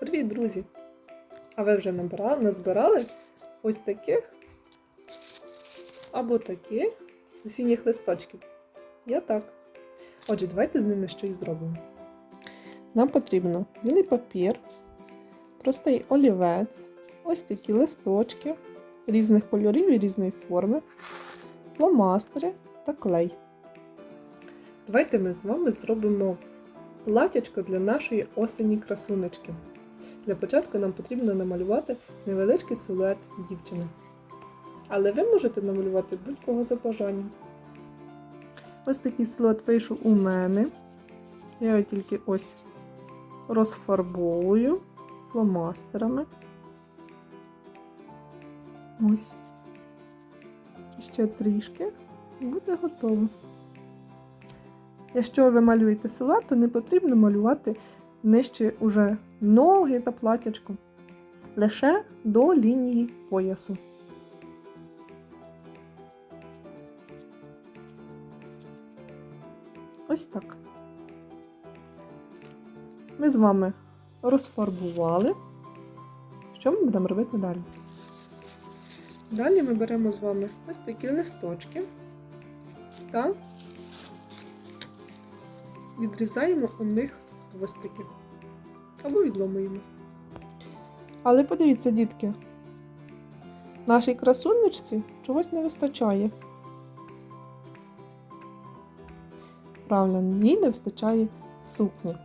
Привіт, друзі! А ви вже назбирали ось таких або таких осінніх листочків? Я так. Отже, давайте з ними щось зробимо. Нам потрібно білий папір, простий олівець, ось такі листочки різних кольорів і різної форми, фломастери та клей. Давайте ми з вами зробимо платячко для нашої осені красунечки. Для початку нам потрібно намалювати невеличкий силует дівчини. Але ви можете намалювати будь-кого за бажанням. Ось такий силует вийшов у мене. Я його тільки ось розфарбовую фломастерами. Ось. Ще трішки і буде готово. Якщо ви малюєте силует, то не потрібно малювати нижче уже ноги та платячко. Лише до лінії поясу. Ось так. Ми з вами розфарбували. Що ми будемо робити далі? Далі ми беремо з вами ось такі листочки та відрізаємо у них хвостики або відломуємо. Але подивіться, дітки, нашій красунечці чогось не вистачає. Правильно, їй не вистачає сукні.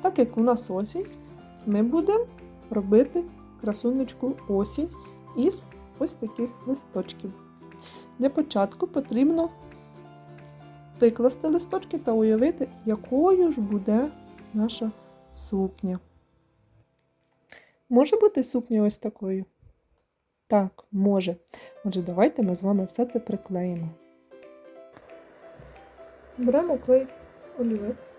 Так як у нас осінь, ми будемо робити красунечку осінь із ось таких листочків. Для початку потрібно викласти листочки та уявити, якою ж буде наша сукня. Може бути сукня ось такою? Так, може. Отже, давайте ми з вами все це приклеїмо. Беремо клей олівець.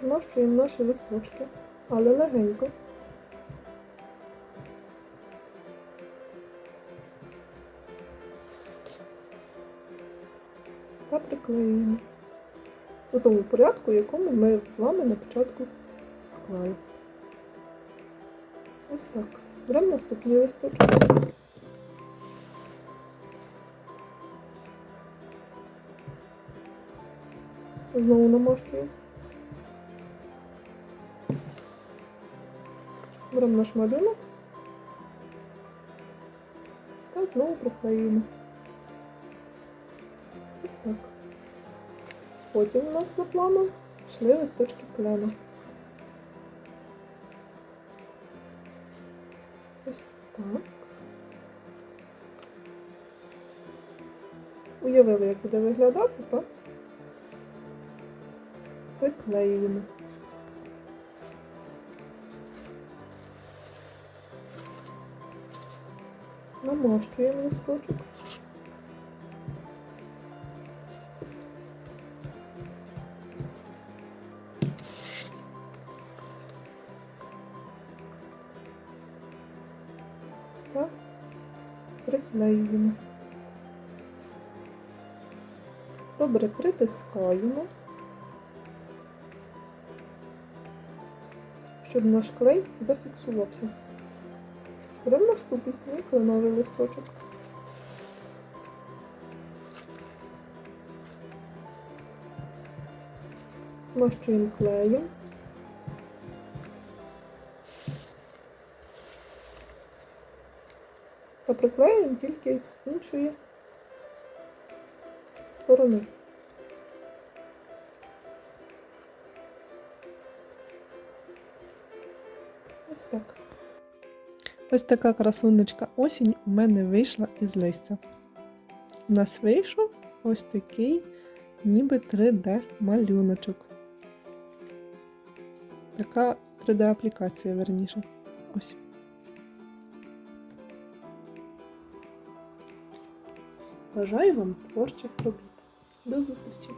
Змащуємо наші листочки, але легенько. Та приклеюємо у тому порядку, якому ми з вами на початку склали. Ось так. Беремо наступні листочки. Знову намащуємо. Беремо наш малюнок та знову приклеюємо. Ось так. Потім у нас за планом йшли листочки клена. Ось так. Уявили, як буде виглядати, так? Приклеюємо. Намащуємо листочок. Та приклеюємо. Добре притискаємо, щоб наш клей зафіксувався. Беремо наступний кленовий листочок. Змащуємо клеєм. Та приклеюємо тільки з іншої сторони. Ось так. Ось така красунечка осінь у мене вийшла із листя. У нас вийшов ось такий ніби 3D малюночок. Така 3D-аплікація, верніше. Ось. Бажаю вам творчих робіт. До зустрічі!